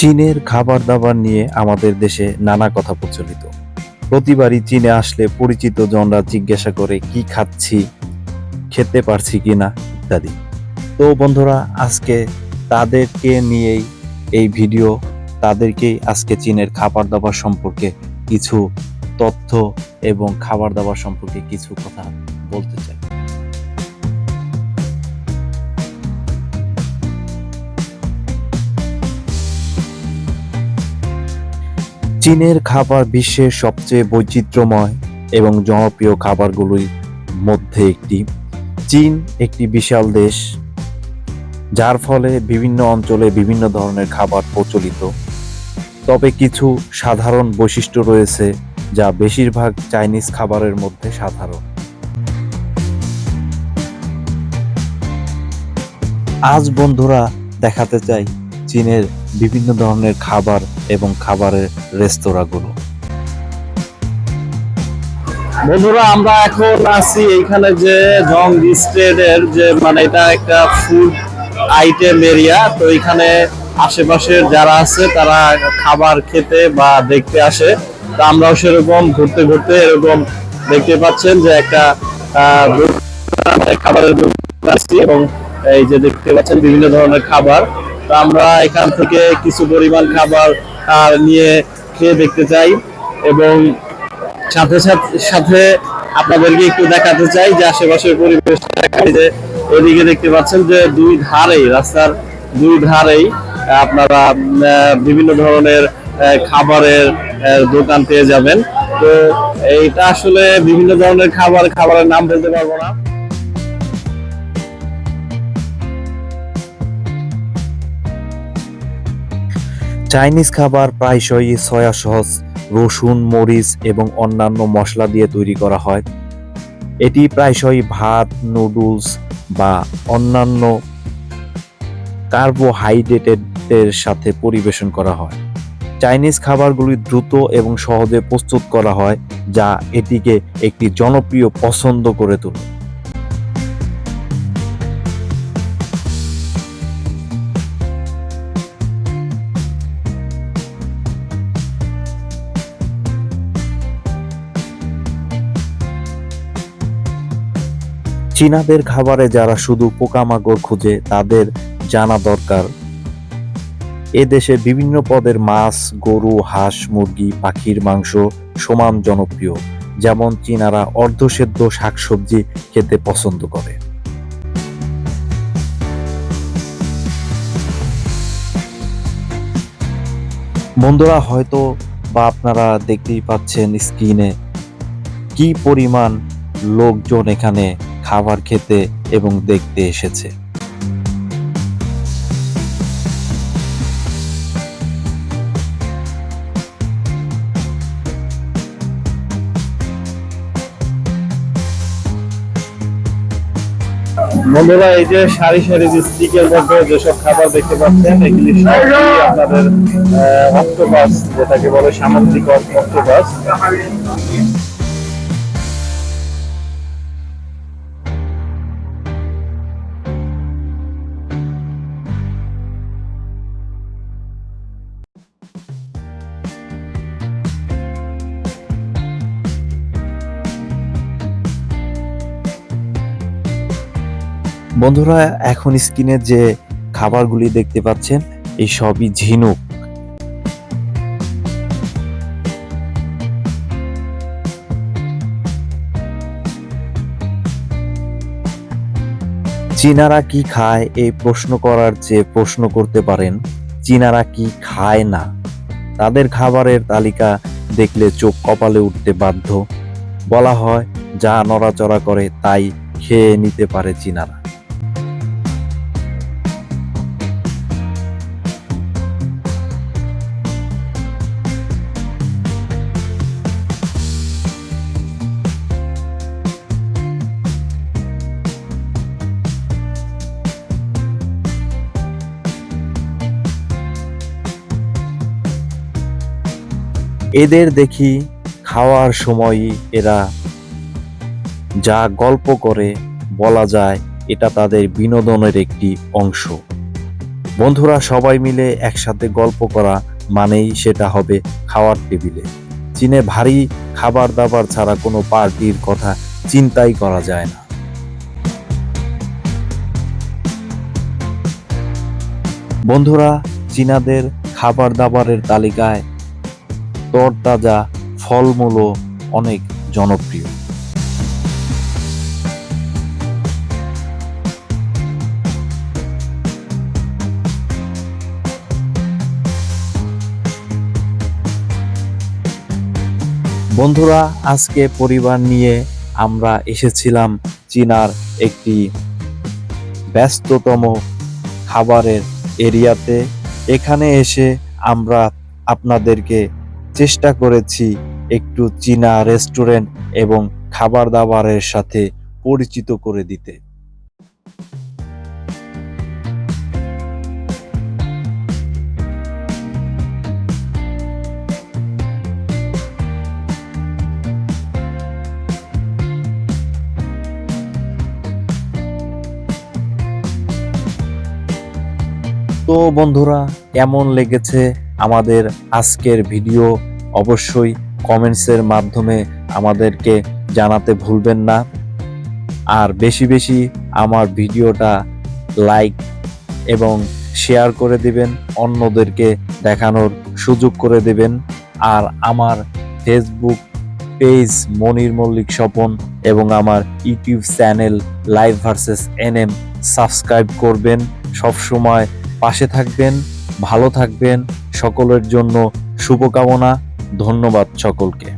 চীনের খাবার দাবার নিয়ে আমাদের দেশে নানা কথা প্রচলিত। প্রতিবারই চীনে আসলে পরিচিত জনরা জিজ্ঞাসা করে, কি খাচ্ছি? খেতে পারছি কিনা ইত্যাদি। তো বন্ধুরা, আজকে তাদেরকে নিয়েই এই ভিডিও, তাদেরকেই আজকে চীনের খাবার দাবার সম্পর্কে কিছু তথ্য এবং খাবার দাবার সম্পর্কে কিছু কথা বলতে চাই। চীনের খাবার বিশ্বের সবচেয়ে বৈচিত্র্যময় এবং জনপ্রিয় খাবারগুলির মধ্যে একটি। চীন একটি বিশাল দেশ, যার ফলে বিভিন্ন অঞ্চলে বিভিন্ন ধরনের খাবার প্রচলিত। তবে কিছু সাধারণ বৈশিষ্ট্য রয়েছে, যা বেশিরভাগ চাইনিজ খাবারের মধ্যে সাধারণ। আজ বন্ধুরা দেখাতে চাই চীনের বিভিন্ন ধরনের খাবার এবং খাবারের রেস্তোরাঁগুলো। বন্ধুরা, আমরা এখন আছি এইখানে যে জং স্টেটের যে মানে এটা একটা ফুড আইটেম এরিয়া। তো এখানে আশেপাশের যারা আছে, তারা খাবার খেতে বা দেখতে আসে। তো আমরাও সেরকম ঘুরতে ঘুরতে এরকম দেখতে পাচ্ছেন যে একটা খাবারের এবং এই যে দেখতে পাচ্ছেন বিভিন্ন ধরনের খাবার। তো আমরা এখান থেকে কিছু পরিমাণ খাবার নিয়ে খেয়ে দেখতে চাই এবং সাথে সাথে আপনাদেরকে একটু দেখাতে চাই যে আশেপাশের পরিবেশ যে এদিকে দেখতে পাচ্ছেন যে দুই ধারেই, রাস্তার দুই ধারেই আপনারা বিভিন্ন ধরনের খাবারের দোকান পেয়ে যাবেন। তো এইটা আসলে বিভিন্ন ধরনের খাবার, খাবারের নাম বলতে পারব না। চাইনিজ খাবার প্রায়শই সয়া সস, রসুন, মরিচ এবং অন্যান্য মশলা দিয়ে তৈরি করা হয়। এটি প্রায়শই ভাত, নুডলস বা অন্যান্য কার্বোহাইড্রেটের সাথে পরিবেশন করা হয়। চাইনিজ খাবারগুলি দ্রুত এবং সহজে প্রস্তুত করা হয়, যা এটিকে একটি জনপ্রিয় পছন্দ করে তোলে। চীনাদের খাবারে যারা শুধু পোকামাকড় খুঁজে, তাদের জানা দরকার। এ দেশে বিভিন্ন পদের মাছ, গরু, হাঁস, মুরগি, পাখির মাংস সমান জনপ্রিয়, যেমন চীনারা অর্ধসেদ্ধ শাকসবজি খেতে পছন্দ করে। বন্ধুরা, হয়তো বা আপনারা দেখতেই পাচ্ছেন স্ক্রিনে কি পরিমাণ লোকজন এখানে খাবার খেতে এবং দেখতে এসেছে। বন্ধুরা, এই যে সারি সারি যে স্টিকের মধ্যে যেসব খাবার দেখতে পাচ্ছেন, এগুলি আপনাদের অক্টোপাস, যেটাকে বলে সামুদ্রিক অক্টোপাস। বন্ধুরা, এখন স্ক্রিনে যে খাবারগুলি দেখতে পাচ্ছেন, এই সবই ঝিনুক। চীনারা কি খায়, এই প্রশ্ন করার যে প্রশ্ন করতে পারেন, চীনারা কি খায় না? তাদের খাবারের তালিকা দেখলে চোখ কপালে উঠতে বাধ্য। বলা হয়, যা নড়াচড়া করে, তাই খেয়ে নিতে পারে চীনারা। এদের দেখি খাওয়ার সময়ই এরা যা গল্প করে বলা যায়, এটা তাদের বিনোদনের একটি অংশ। বন্ধুরা, সবাই মিলে একসাথে গল্প করা মানেই সেটা হবে খাওয়ার টেবিলে। চীনে ভারী খাবার দাবার ছাড়া কোনো পার্টির কথা চিন্তাই করা যায় না। বন্ধুরা, চীনাদের খাবার দাবারের তালিকায় তরতাজা ফলমূলও অনেক জনপ্রিয়। বন্ধুরা, আজকে পরিবার নিয়ে আমরা এসেছিলাম চীনার একটি ব্যস্ততম খাবারের এরিয়াতে। এখানে এসে আমরা আপনাদেরকে চেষ্টা করেছি একটু চীনা রেস্টুরেন্ট এবং খাবার দাবারের সাথে পরিচিত করে দিতে। তো বন্ধুরা, কেমন লেগেছে আমাদের আজকের ভিডিও? অবশ্যই কমেন্টসের মাধ্যমে আমাদেরকে জানাতে ভুলবেন না। আর বেশি বেশি আমার ভিডিওটা লাইক এবং শেয়ার করে দিবেন, অন্যদেরকে দেখানোর সুযোগ করে দেবেন। আর আমার ফেসবুক পেজ মনির মল্লিক স্বপন এবং আমার YouTube channel live versus NM subscribe করবেন। সবসময় পাশে থাকবেন, ভালো থাকবেন, সকলের জন্য শুভকামনা। ধন্যবাদ সকলকে।